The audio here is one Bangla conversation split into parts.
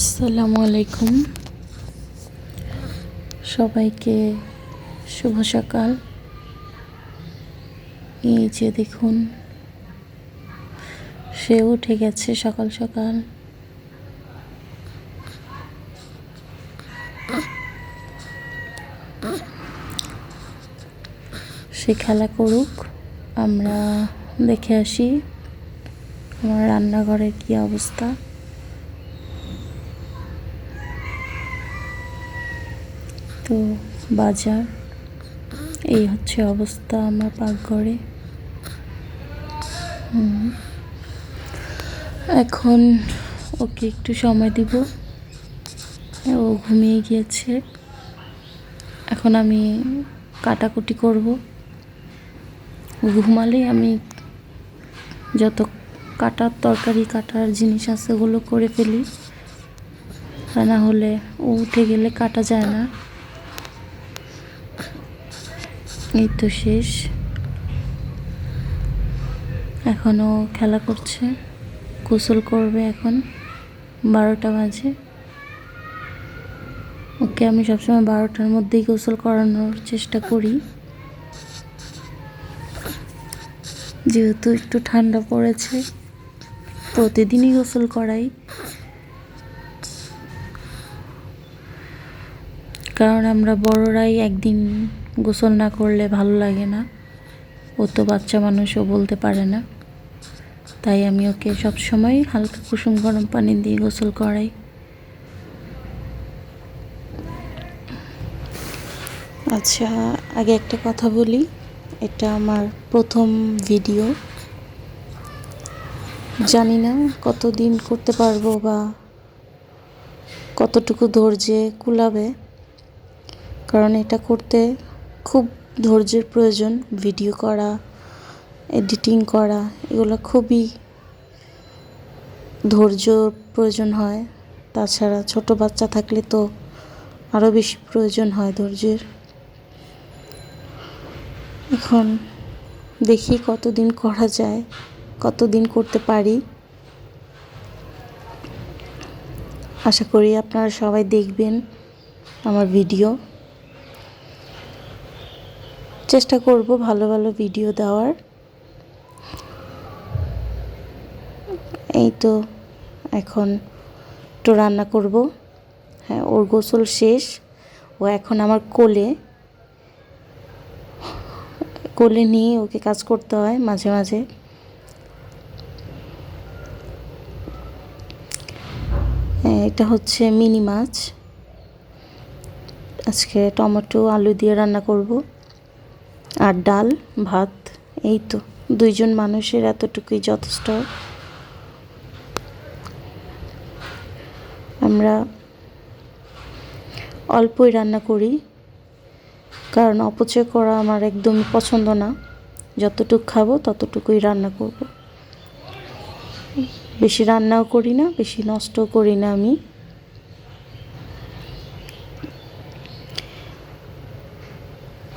আসসালামু আলাইকুম। সবাইকে শুভ সকাল। এই যে দেখুন, সে উঠে গেছে সকাল সকাল। সে খেলা করুক, আমরা দেখে আসি আমার রান্নাঘরের কি অবস্থা। তো বাজার, এই হচ্ছে অবস্থা আমার পাকঘরে। এখন ওকে একটু সময় দিব। ও ঘুমিয়ে গিয়েছে। এখন আমি কাটাকুটি করব। ও ঘুমালেই আমি যত কাটার তরকারি, কাটার জিনিস আছে ওগুলো করে ফেলি। তা না হলে ও উঠে গেলে কাটা যায় না। এই তো শেষ। এখনও খেলা করছে, গোসল করবে এখন, বারোটা বাজে। ওকে আমি সবসময় বারোটার মধ্যেই গোসল করানোর চেষ্টা করি। যেহেতু একটু ঠান্ডা পড়েছে, প্রতিদিনই গোসল করাই। কারণ আমরা বড়রাই একদিন গোসল না করলে ভালো লাগে না। ও তো বাচ্চা মানুষও বলতে পারে না। তাই আমি ওকে সবসময় হালকা কুসুম গরম পানি দিয়ে গোসল করাই। আচ্ছা আগে একটা কথা বলি। এটা আমার প্রথম ভিডিও। জানি না কতদিন করতে পারব বা কতটুকু ধৈর্যে কুলাবে। কারণ এটা করতে খুব ধৈর্যের প্রয়োজন ভিডিও করা এডিটিং করা, এগুলো খুবই ধৈর্য প্রয়োজন হয়। তাছাড়া ছোট বাচ্চা থাকলে তো আরও বেশি প্রয়োজন হয় ধৈর্যের। এখন দেখি কতদিন করা যায়, কতদিন করতে পারি। আশা করি আপনারা সবাই দেখবেন আমার ভিডিও চেষ্টা করব ভালো ভালো ভিডিও দেওয়ার। এই তো এখন একটু রান্না করব। হ্যাঁ ওর গোসল শেষ। ও এখন আমার কোলে। কোলে নিয়ে ওকে কাজ করতে হয় মাঝে মাঝে। হ্যাঁ, এটা হচ্ছে মিনি মাছ। আজকে টমেটো আলু দিয়ে রান্না করব। আর ডাল, ভাত, এই তো। দুইজন মানুষের এতটুকুই যথেষ্ট। আমরা অল্পই রান্না করি, কারণ অপচয় করা আমার একদমই পছন্দ না। যতটুকু খাব, ততটুকুই রান্না করব। বেশি রান্নাও করি না, বেশি নষ্টও করি না আমি।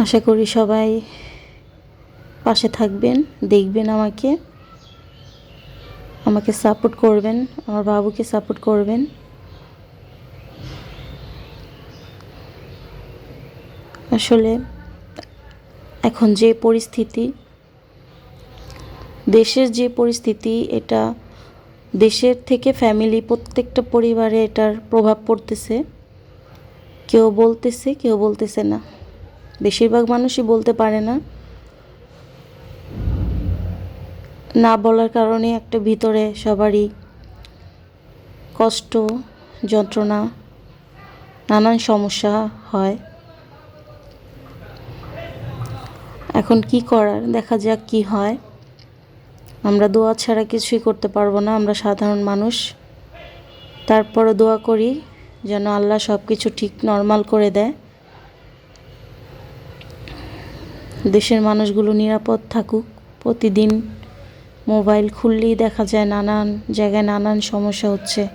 আশা করি সবাই পাশে থাকবেন, দেখবেন আমাকে। আমাকে সাপোর্ট করবেন, আমার বাবুকে সাপোর্ট করবেন। আসলে এখন যে পরিস্থিতি, দেশের যে পরিস্থিতি, এটা দেশের থেকে ফ্যামিলি প্রত্যেকটা পরিবারে এটার প্রভাব পড়তেছে। কেউ বলতেছে কেউ বলতেছে না। বেশিরভাগ মানুষই বলতে পারে না। না বলার কারণে একটা ভিতরে সবারই কষ্ট, যন্ত্রণা, নানান সমস্যা হয়। এখন কি করার? দেখা যাক কি হয়। আমরা দোয়া ছাড়া কিছুই করতে পারব না, আমরা সাধারণ মানুষ। তারপরে দোয়া করি যেন আল্লাহ সব কিছু ঠিক, নর্মাল করে দেয়। দেশের মানুষগুলো নিরাপদ থাকুক। প্রতিদিন মোবাইল খুললেই দেখা যায় নানান জায়গায় নানান সমস্যা হচ্ছে।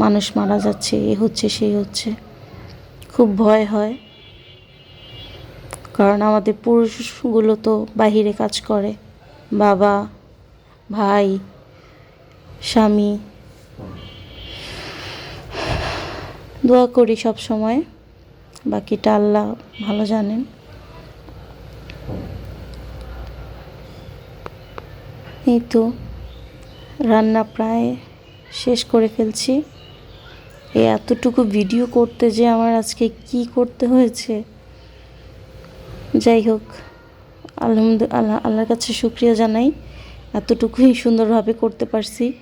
মানুষ মারা যাচ্ছে, এ হচ্ছে, সেই হচ্ছে। খুব ভয় হয়। কারণ আমাদের পুরুষগুলো তো বাহিরে কাজ করে। বাবা, ভাই, স্বামী। দোয়া করি সব সময় বাকিটা আল্লাহ ভালো জানেন। এই তো, রান্না প্রায় শেষ করে ফেলছি। এই এতটুকু ভিডিও করতে যে আমার আজকে কি করতে হয়েছে? যাই হোক আলহামদুলিল্লাহ আল্লাহ, আল্লাহর কাছে শুক্রিয়া জানাই, এতটুকুই সুন্দরভাবে করতে পারছি।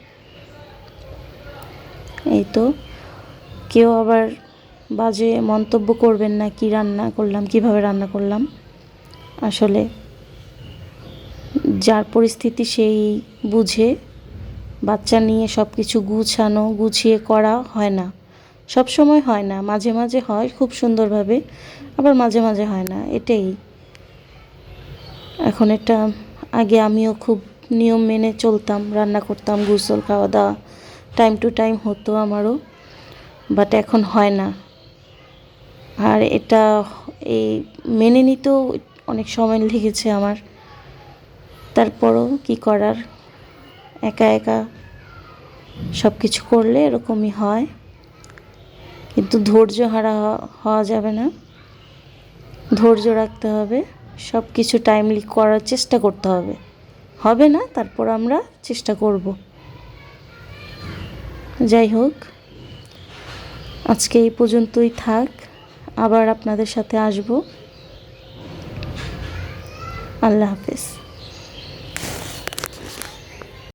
এই তো, কেউ আবার বাজে মন্তব্য করবেন না কি রান্না করলাম, কীভাবে রান্না করলাম। আসলে যার পরিস্থিতি সেই বুঝে, বাচ্চা নিয়ে সব কিছু গুছানো, গুছিয়ে করা হয় না। সব সময় হয় না, মাঝে মাঝে হয় খুব সুন্দরভাবে, আবার মাঝে মাঝে হয় না, এটাই। এখন এটা, আগে আমিও খুব নিয়ম মেনে চলতাম, রান্না করতাম, গোসল খাওয়া দাওয়া টাইম টু টাইম হতো আমারও বাট এখন হয় না। আর এটা, এই মেনে নিতেও অনেক সময় লেগেছে আমার। তারপরও কি করার? একা একা সব কিছু করলে এরকমই হয়। কিন্তু ধৈর্য হারা হওয়া যাবে না। ধৈর্য রাখতে হবে। সব কিছু টাইমলি করার চেষ্টা করতে হবে। হবে না, তারপর আমরা চেষ্টা করব। যাই হোক, আজকে এই পর্যন্তই থাক। আবার আপনাদের সাথে আসব। আল্লাহ হাফেজ।